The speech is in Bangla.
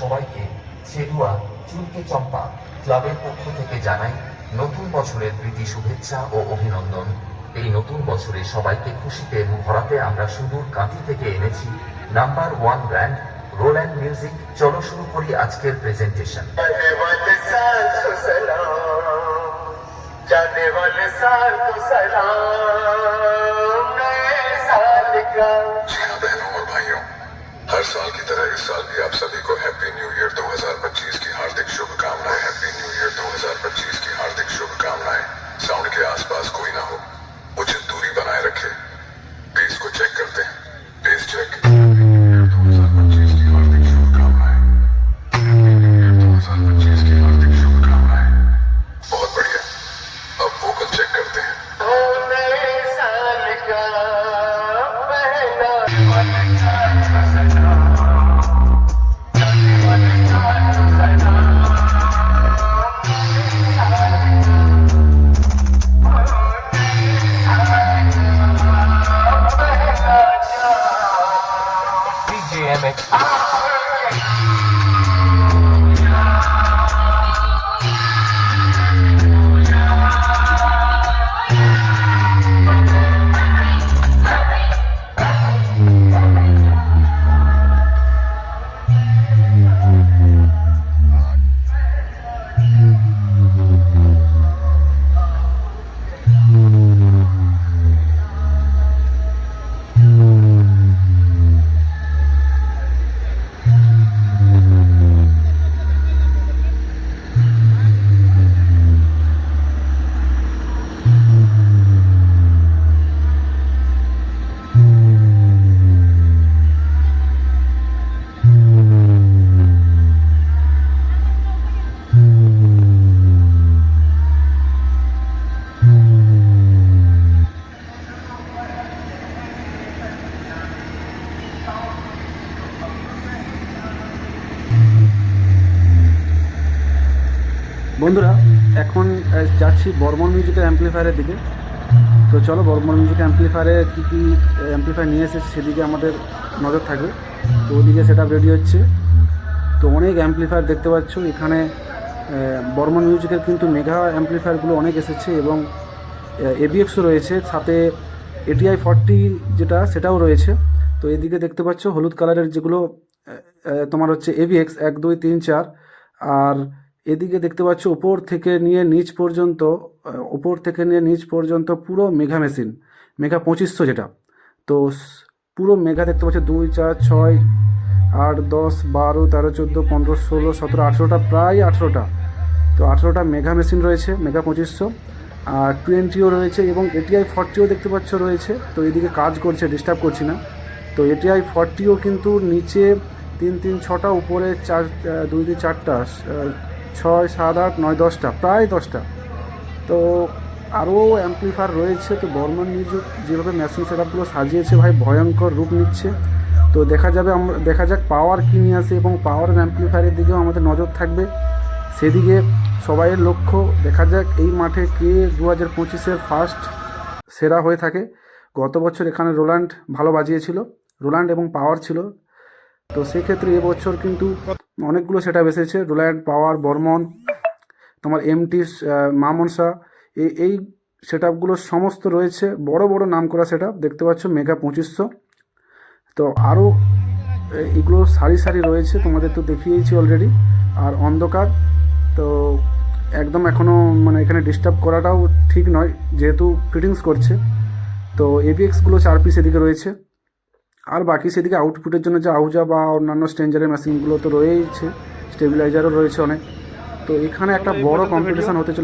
সবাইকে ছেদুয়া চুলকে চম্পা ক্লাবের পক্ষ থেকে জানাই নতুন বছরের প্রীতি শুভেচ্ছা ও অভিনন্দন এই নতুন বছরে সবাইকে খুশিতে ভরাতে আমরা সুদূর কাঁথি থেকে এনেছি number one brand roll and music চলো শুরু করি আজকের প্রেজেন্টেশন जाने वाले साल को सलाम जाने वाले साल को सलाम नए साल का हर साल की तरह इस साल भी आप सभी को हैप्पी न्यू ईयर 2025 pandemic. বন্ধুরা, এখন যাচ্ছি বর্মন মিউজিকের অ্যাম্পলিফায়ারের দিকে। তো চলো বর্মন মিউজিক অ্যাম্পলিফায়ারে কী কী অ্যাম্পলিফায়ার নিয়ে এসেছে সেদিকে আমাদের নজর থাকবে। তো ওদিকে সেটা রেডি হচ্ছে। তো অনেক অ্যাম্পলিফায়ার দেখতে পাচ্ছ, এখানে বর্মন মিউজিকের কিন্তু মেঘা অ্যাম্পলিফায়ারগুলো অনেক এসেছে এবং এবিএক্সও রয়েছে, সাথে এটিআই ফর্টি যেটা, সেটাও রয়েছে। তো এদিকে দেখতে পাচ্ছ, হলুদ কালারের যেগুলো তোমার হচ্ছে এভিএক্স এক, দুই, তিন, চার, আর এদিকে দেখতে পাচ্ছ ওপর থেকে নিয়ে নিচ পর্যন্ত ওপর থেকে নিয়ে নিচ পর্যন্ত পুরো মেঘা মেশিন, মেঘা পঁচিশশো যেটা। তো পুরো মেঘা দেখতে পাচ্ছ, দুই, চার, ছয়, আট, দশ, বারো, তেরো, চোদ্দ, পনেরো, ষোলো, সতেরো, আঠেরোটা, প্রায় আঠেরোটা। তো আঠেরোটা মেঘা মেশিন রয়েছে, মেঘা পঁচিশশো। আর টোয়েন্টিও রয়েছে এবং এটিআই ফর্টিও দেখতে পাচ্ছ রয়েছে। তো এদিকে কাজ করছে ডিস্টার্ব করছি না। তো এটিআই ফর্টিও কিন্তু নিচে তিন তিন, ছটা, উপরে চার দুই দুই, চারটা ছয়, সাত, আট, নয়, দশটা, প্রায় দশটা। তো আরও অ্যাম্পলিফায়ার রয়েছে, তো বর্মন মিউজিক যেভাবে মেশিন সেটআপগুলো সাজিয়েছে, ভাই, ভয়ঙ্কর রূপ নিচ্ছে। তো দেখা যাবে আমরা দেখা যাক পাওয়ার কী নিয়ে আসে এবং পাওয়ার অ্যাম্পলিফায়ারের দিকেও আমাদের নজর থাকবে। সেদিকে সবাইয়ের লক্ষ্য, দেখা যাক এই মাঠে কে দু হাজার পঁচিশের ফার্স্ট সেরা হয়ে থাকে। গত বছর এখানে রোল্যান্ড ভালো বাজিয়েছিল রোল্যান্ড এবং পাওয়ার ছিল। তো সেক্ষেত্রে এবছর কিন্তু অনেকগুলো সেটা এসেছে। রোল্যান্ড পাওয়ার বর্মন তোমার এমটি মা মনসা এই এই সেট আপগুলো সমস্ত রয়েছে। বড় বড় নাম করা সেট দেখতে পাচ্ছ মেগা পঁচিশশো। তো আরও এগুলো সারি সারি রয়েছে, তোমাদের তো দেখিয়েছি অলরেডি আর অন্ধকার, তো একদম এখনও মানে এখানে ডিস্টার্ব করাটাও ঠিক নয়, যেহেতু ফিটিংস করছে। তো এভিএক্সগুলো চার পিস এদিকে রয়েছে। আর বাকি সেদিকে আউটপুটের জন্য যে আউজা বা অন্যান্য স্ট্রেঞ্জারের মেশিনগুলো তো রয়েইছে স্টেবিলাইজারও রয়েছে অনেক। তো এখানে একটা বড় কম্পিটিশান হতে চলেছে।